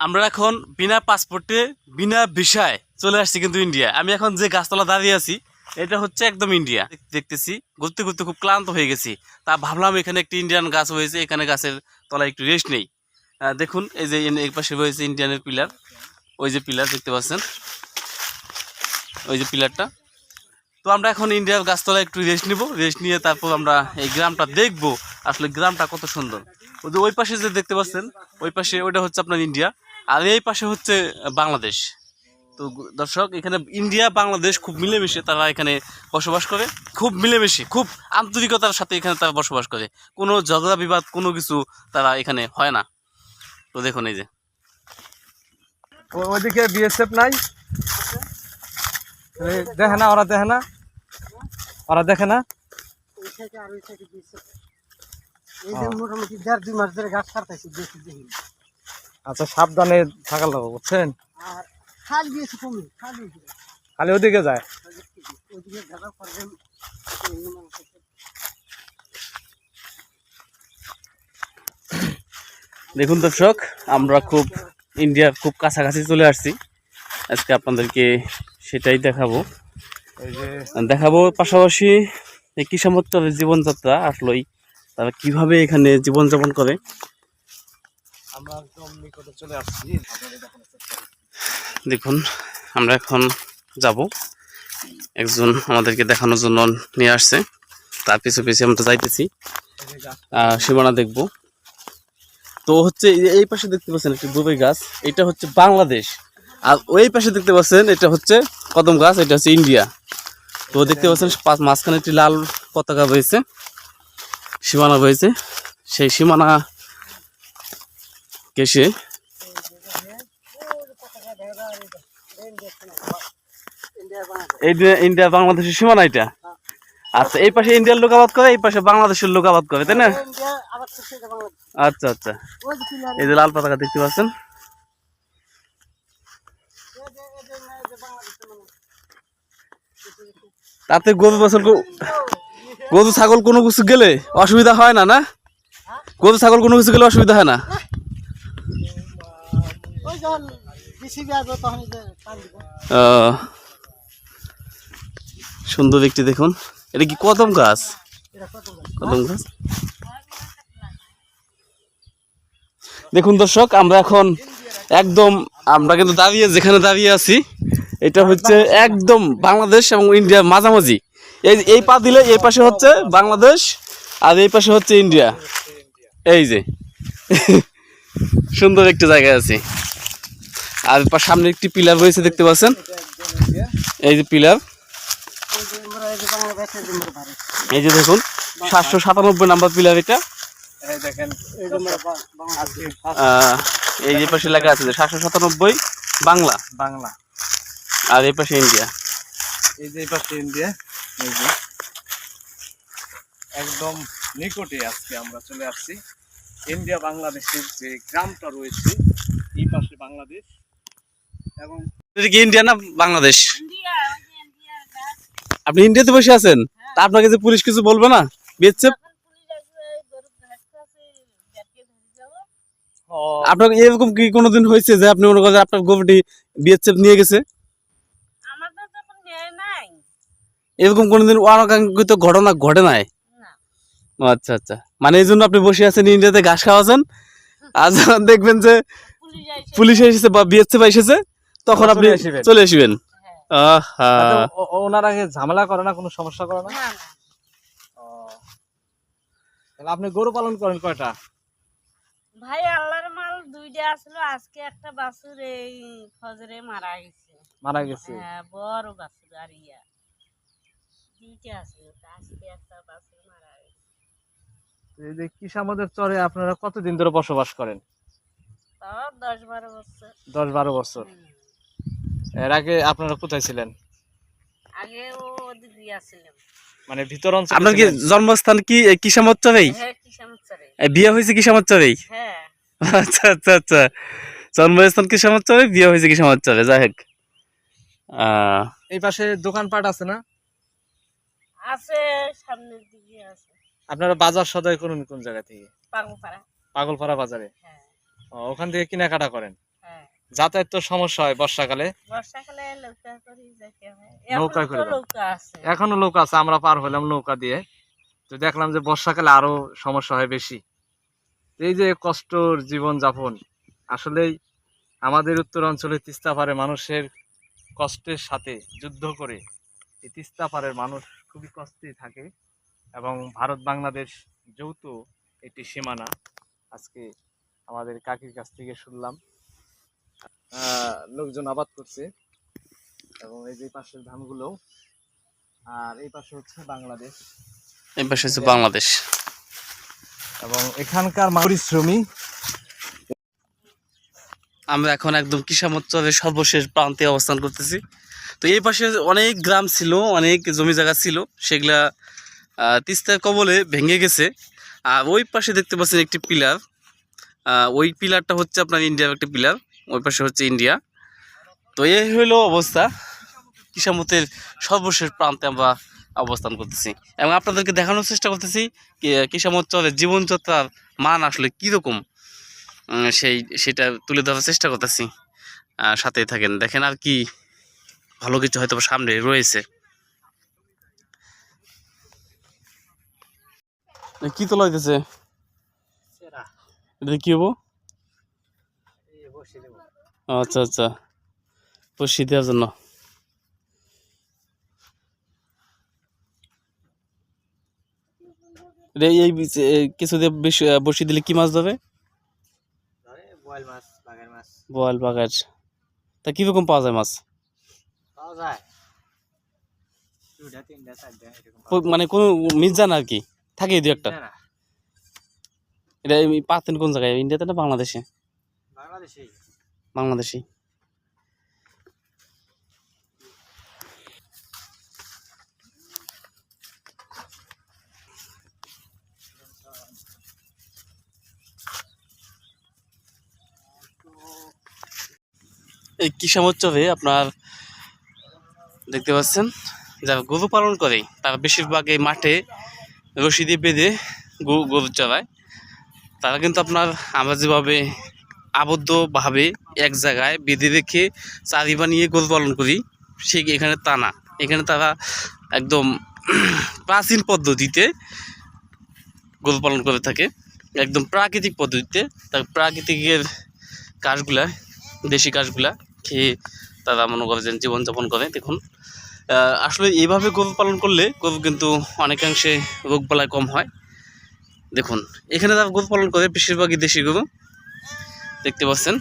আমরা এখন বিনা পাসপোর্টে বিনা ভিসায় চলে আসছি কিন্তু ইন্ডিয়া আমি এখন যে গাছতলা দাঁড়িয়ে আছি, এটা হচ্ছে একদম ইন্ডিয়া দেখতেছি, ঘুরতে ঘুরতে খুব ক্লান্ত হয়ে গেছি। তা ভাবলাম এখানে একটি ইন্ডিয়ান গাছ হয়েছে, এখানে গাছের তলায় একটু রেস্ট নেই। দেখুন, এই যে এই পাশে রয়েছে ইন্ডিয়ানের পিলার ওই যে পিলার দেখতে পাচ্ছেন। ওই যে পিলারটা তো আমরা এখন ইন্ডিয়ার গাছতলায় একটু রেস্ট নিব। রেস্ট নিয়ে তারপর আমরা এই গ্রামটা দেখব, আসলে গ্রামটা কত সুন্দর। ওই পাশে যে দেখতে পাচ্ছেন, ওই পাশে ওইটা হচ্ছে আপনার ইন্ডিয়া আর এই পাশে হচ্ছে বাংলাদেশ। তো দর্শক এখানে ইন্ডিয়া বাংলাদেশ খুব মিলেমিশে তারা এখানে বসবাস করে। খুব মিলেমিশে খুব আন্তরিকতার সাথে এখানে তারা বসবাস করে। কোনো ঝগড়া বিবাদ কোনো কিছু তারা এখানে হয় না। তো দেখুন এই যে। ও- ওইদিকে বিএসএফ নাই? দেখে না ওরা দেখে না? ওরা দেখে না? ওই থেকে আর ওই থেকে দিয়েছে এই যে মোটামুটি দেড় দুই মাস ধরে গাছ কাটতেছি বেশি দেখি। আচ্ছা সাবধানে থাকার লাগবে বুঝছেন? আর খাল দিয়েছে কমে খাল দিয়েছে খালি ওদিকে যায়। করবেন। দেখুন দর্শক আমরা খুব ইন্ডিয়ার খুব কাছাকাছি চলে আসছি। আজকে আপনাদেরকে সেটাই দেখাবো। দেখাবো পাশাপাশি এই কিসামত্তরের জীবনযাত্রা আসলেই তারা কীভাবে এখানে জীবনযাপন করে। আমরা। দেখুন, আমরা এখন যাব। একজন আমাদেরকে দেখানোর জন্য নিয়ে আসছে। তার পিছু পিছু আমরা যাইতেছি। সীমানা দেখব। তো হচ্ছে এই পাশে দেখতে পাচ্ছেন একটি দুবই গাছ। এটা হচ্ছে বাংলাদেশ। আর ওই পাশে দেখতে পাচ্ছেন এটা হচ্ছে কদম গাছ, এটা হচ্ছে ইন্ডিয়া। তো দেখতে পাচ্ছেন মাঝখানে একটি লাল পতাকা রয়েছে সীমানা রয়েছে সেই সীমানা কেসে ইন্ডিয়া বাংলাদেশের সীমানা এটা? আচ্ছা এই পাশে ইন্ডিয়ার লোক আবাদ করে, এই পাশে বাংলাদেশের লোক আবাদ করে, তাই না? আচ্ছা আচ্ছা। এই যে লাল পতাকা দেখতে পাচ্ছেন। তাতে গরু বছর গরু, ছাগল কোনো কিছু গেলে অসুবিধা হয় না না? গরু, ছাগল কোনো কিছু গেলে অসুবিধা হয় না? যখন বিসিবি আসবে তখন সুন্দর একটি দেখুন। এটা কি কদম গাছ? কদম গাছ। দেখুন দর্শক আমরা এখন একদম আমরা কিন্তু দাঁড়িয়ে যেখানে দাঁড়িয়ে আছি এটা হচ্ছে একদম বাংলাদেশ এবং ইন্ডিয়ার মাঝামাঝি। এই এই পা দিলে এই পাশে হচ্ছে বাংলাদেশ আর এই পাশে হচ্ছে ইন্ডিয়া। এই যে সুন্দর একটি জায়গায় আছি। আর সামনে একটি পিলার রয়েছে দেখতে পাচ্ছেন? এই যে পিলার। এই যে দেখুন সাতশো সাতানব্বই নাম্বার পিলার এটা। এই যে এই পাশে লেখা আছে সাতশো সাতানব্বই বাংলা। বাংলা। আর এই পাশে ইন্ডিয়া। এই যে এই পাশে ইন্ডিয়া এই যে। একদম নিকটে আজকে আমরা চলে আসছি। ইন্ডিয়া বাংলাদেশের যে গ্রামটা রয়েছে এই পাশে বাংলাদেশ। এবং এটা কি ইন্ডিয়া না বাংলাদেশ আপনি ইন্ডিয়াতে বসে আছেন? তা আপনাকে যে পুলিশ কিছু বলবে না? বিএসএফ আপনার এরকম কি কোনোদিন হয়েছে যে আপনি মনে করেন আপনার গরুটি বিএসএফ নিয়ে গেছে? এরকম কোনোদিন অনাকাঙ্ক্ষিত ঘটনা ঘটে নাই? আচ্ছা আচ্ছা। মানে এই জন্য আপনি বসে আছেন ইন্ডিয়াতে ঘাস খাওয়াছেন আর দেখবেন যে পুলিশ এসেছে বা বিএসএফ এসেছে। তখন আপনি চলে আসবেন। হ্যাঁ। ওনারা ঝামেলা করে না? কোনো সমস্যা করে না। তাহলে আপনি গরু পালন করেন কয়টা? ভাই আল্লাহর মাল দুইটা আসলো। আজকে একটা বাছুর এই ফজরে মারা গেছে। মারা গেছে? হ্যাঁ বড় বাছুর আর ইয়া। দুইটা আজকে একটা বাছুর মারা গেছে। এই যে চরে আপনারা কতদিন ধরে বসবাস করেন? তাও দশ বারো বছর। দশ বারো বছর। এর আগে আপনারা কোথায় ছিলেন? আগে ও গিয়াছিলাম মানে ভিতর অঞ্চলে আপনার কি জন্মস্থান কি এই কিসামচ্চরেই হ্যাঁ বিয়ে হয়েছে কিসামচ্চরেই হ্যাঁ। আচ্ছা আচ্ছা আচ্ছা। জন্মস্থান কিসামচ্চরে বিয়ে হয়েছে কিসামচ্চরে যাই হোক। আহ, এই পাশে দোকানপাট আছে না? আছে সামনের দিকে আছে। আপনারা বাজার সদাই করুন কোন জায়গা থেকে? পাগলপাড়া। পাগলপাড়া বাজারে? হ্যাঁ। ও, ওখান থেকে কেনাকাটা করেন? হ্যাঁ যাতায়াত তো সমস্যা হয় বর্ষাকালে। বর্ষাকালে নৌকা করি এখন। নৌকা আছে। এখনও লোক আছে আমরা পার হলাম নৌকা দিয়ে। তো দেখলাম যে বর্ষাকালে আরও সমস্যা হয় বেশি। এই যে কষ্টর জীবন যাপন আসলেই আমাদের উত্তর অঞ্চলে তিস্তা পারে মানুষের কষ্টের সাথে যুদ্ধ করে এই তিস্তা পারের মানুষ খুবই কষ্টে থাকে এবং ভারত বাংলাদেশ যৌথ একটি সীমানা আজকে আমাদের কাকির কাছ থেকে শুনলাম। লোকজন আবাদ করছে। এবং এই যে পাশের ধানগুলো আর এই পাশে হচ্ছে বাংলাদেশ। এই পাশে হচ্ছে বাংলাদেশ। এবং এখানকার পরিশ্রমী আমরা এখন একদম কিসামোচ্চরের সর্বশেষ প্রান্তে অবস্থান করতেছি। তো এই পাশে অনেক গ্রাম ছিল অনেক জমি জায়গা ছিল সেগুলা তিস্তার কবলে ভেঙে গেছে। আর ওই পাশে দেখতে পাচ্ছেন একটি পিলার। ওই পিলারটা হচ্ছে আপনার ইন্ডিয়ার একটি পিলার। ওই পাশে হচ্ছে ইন্ডিয়া। তো এই হলো অবস্থা। কিসামতের সর্বশেষ প্রান্তে আমরা অবস্থান করতেছি। এবং আপনাদেরকে দেখানোর চেষ্টা করতেছি কিসামত চরের জীবনযাত্রার মান আসলে কীরকম? সেই সেটা তুলে ধরার চেষ্টা করতেছি। সাথেই থাকেন। দেখেন আর কি ভালো কিছু হয়তো বা সামনে রয়েছে। কি তোলা হইতেছে? এটা কি হব আচ্ছা আচ্ছা। বসি দেওয়ার জন্য। এই কিছু দিয়ে বসি দিলে কি মাছ ধরে? বয়েল মাছ বাগের মাছ। বোয়াল বাগার তা কীরকম পাওয়া যায় মাছ? পাওয়া যায়। মানে কোনো মিস জান আর কি? থাকে দু একটা। এটা পাতেন কোন জায়গায়? ইন্ডিয়াতে না বাংলাদেশে? বাংলাদেশি বাংলাদেশি। এই কিসামোৎসবে আপনার দেখতে পাচ্ছেন, যারা গরু পালন করে, তারা বেশিরভাগ এই মাঠে রশি দিয়ে বেঁধে গরু গরু চড়ায়। তারা কিন্তু আপনার আমরা যেভাবে আবদ্ধভাবে এক জায়গায় বেঁধে রেখে চারি বানিয়ে গরু পালন করি। সে এখানে তা না এখানে তারা একদম প্রাচীন পদ্ধতিতে গরু পালন করে থাকে। একদম প্রাকৃতিক পদ্ধতিতে তার প্রাকৃতিকের কাজগুলা, দেশি কাজগুলা খেয়ে তারা মনে করেন জীবনযাপন করে। দেখুন আসলে এইভাবে গরু পালন করলে গরু কিন্তু অনেকাংশে রোগ বালাই কম হয়। দেখুন, এখানে তারা গরু পালন করে বেশিরভাগই দেশি গরু। দেখতে পাচ্ছেন